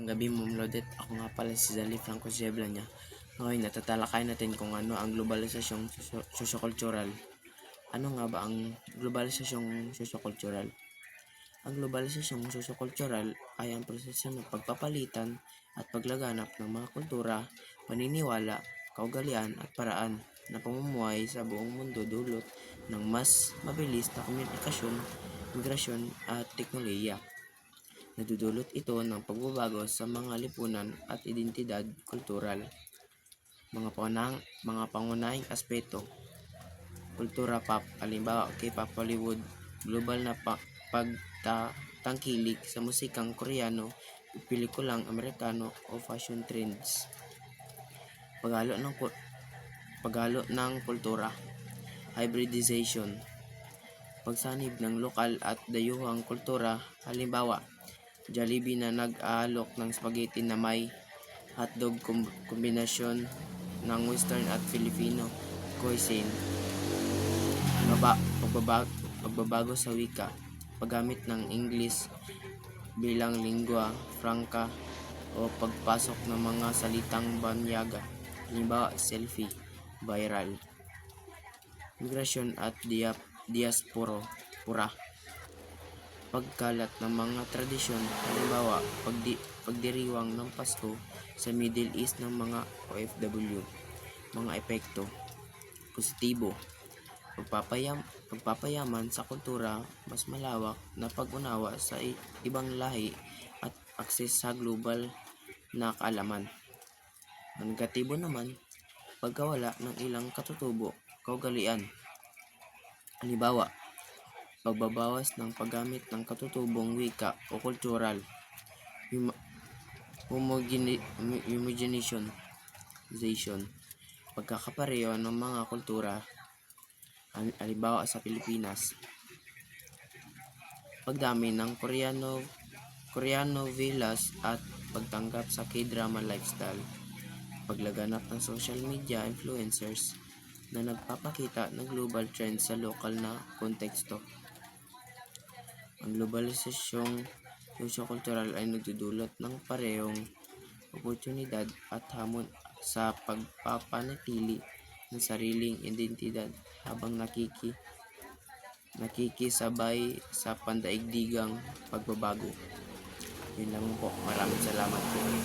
Ang gabi Ma'am Lodet, ako nga pala si Zali Franco Zebla niya. Ngayon, natatalakay natin kung ano ang globalisasyong sosyo- sosyokultural. Ano nga ba ang globalisasyong sosyokultural? Ang globalisasyong sosyokultural ay ang proseso ng pagpapalitan at paglaganap ng mga kultura, paniniwala, kaugalian at paraan na pamumuhay sa buong mundo dulot ng mas mabilis na komunikasyon, migrasyon at teknolohiya. Nadudulot ito ng pagbabago sa mga lipunan at identidad kultural. Mga pangunahing, mga pangunahing aspeto, kultura pop, halimbawa K-pop Hollywood, global na pa, pagtangkilik sa musikang koreano, pelikulang Amerikano o fashion trends. Paghalo ng paghalo ng kultura, hybridization, pagsanib ng lokal at dayuhang kultura, halimbawa Jollibee na nag-aalok ng spaghetti na may hotdog kom- kombinasyon ng Western at Filipino cuisine. Baba, pagbaba, pagbabago sa wika, paggamit ng English bilang lingua franca o pagpasok ng mga salitang banyaga, halimbawa selfie, viral. Migrasyon at dia, diaspora, pura pagkalat ng mga tradisyon, halimbawa pagdi, pagdiriwang ng Pasko sa Middle East ng mga OFW, mga epekto, positibo, pagpapayam, pagpapayaman sa kultura, mas malawak na pag-unawa sa ibang lahi at akses sa global na kaalaman. Negatibo naman, pagkawala ng ilang katutubo, kaugalian. Halimbawa, pagbabawas ng paggamit ng katutubong wika o homo- homogenization, pagkakapareho ng mga kultura, hal- halimbawa sa Pilipinas, pagdami ng Koreano, Koreano villas at pagtanggap sa K-drama lifestyle, paglaganap ng social media influencers na nagpapakita ng global trend sa lokal na konteksto. Ang globalisasyong sosyo-kultural ay nagdudulot ng parehong oportunidad at hamon sa pagpapanatili ng sariling identidad habang nakiki nakikisabay sa pandaigdigang pagbabago. Yun lang po. Maraming salamat po.